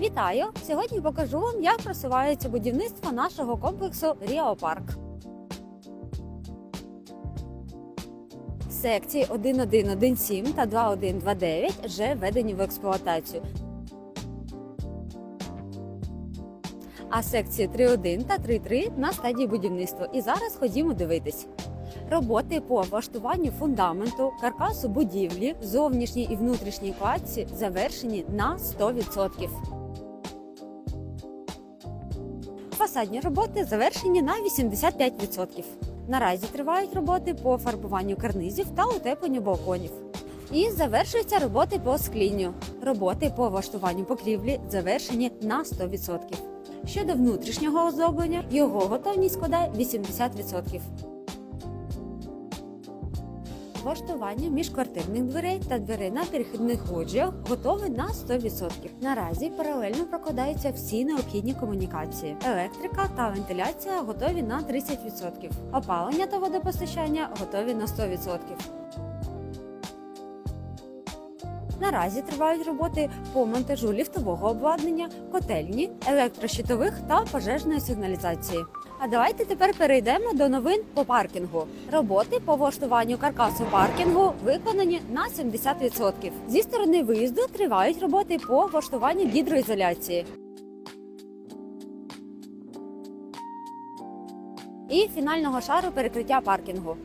Вітаю! Сьогодні покажу вам, як просувається будівництво нашого комплексу Ріо Парк. Секції 1117 та 2129 вже введені в експлуатацію. А секції 3.1 та 3.3 на стадії будівництва. І зараз ходімо дивитись. Роботи по влаштуванню фундаменту, каркасу будівлі, зовнішній і внутрішній кладці завершені на 100%. Фасадні роботи завершені на 85%. Наразі тривають роботи по фарбуванню карнизів та утепленню балконів. І завершуються роботи по склінню. Роботи по влаштуванню покрівлі завершені на 100%. Щодо внутрішнього оздоблення, його готовність складає 80%. Влаштування міжквартирних дверей та дверей на перехідних лоджіях готове на 100%. Наразі паралельно прокладаються всі необхідні комунікації. Електрика та вентиляція готові на 30%. Опалення та водопостачання готові на 100%. Наразі тривають роботи по монтажу ліфтового обладнання, котельні, електрощитових та пожежної сигналізації. А давайте тепер перейдемо до новин по паркінгу. Роботи по влаштуванню каркасу паркінгу виконані на 70%. Зі сторони виїзду тривають роботи по влаштуванню гідроізоляції. І фінального шару перекриття паркінгу.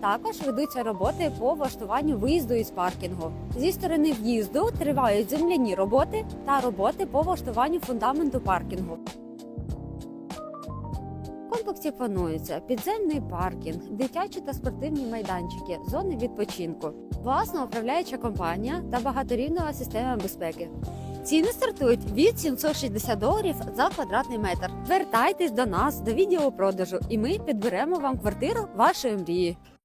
Також ведуться роботи по влаштуванню виїзду із паркінгу. Зі сторони в'їзду тривають земляні роботи та роботи по влаштуванню фундаменту паркінгу. В комплексі планується підземний паркінг, дитячі та спортивні майданчики, зони відпочинку, власна управляюча компанія та багаторівнева система безпеки. Ціни стартують від 760 доларів за квадратний метр. Звертайтесь до нас до відділу продажу, і ми підберемо вам квартиру вашої мрії.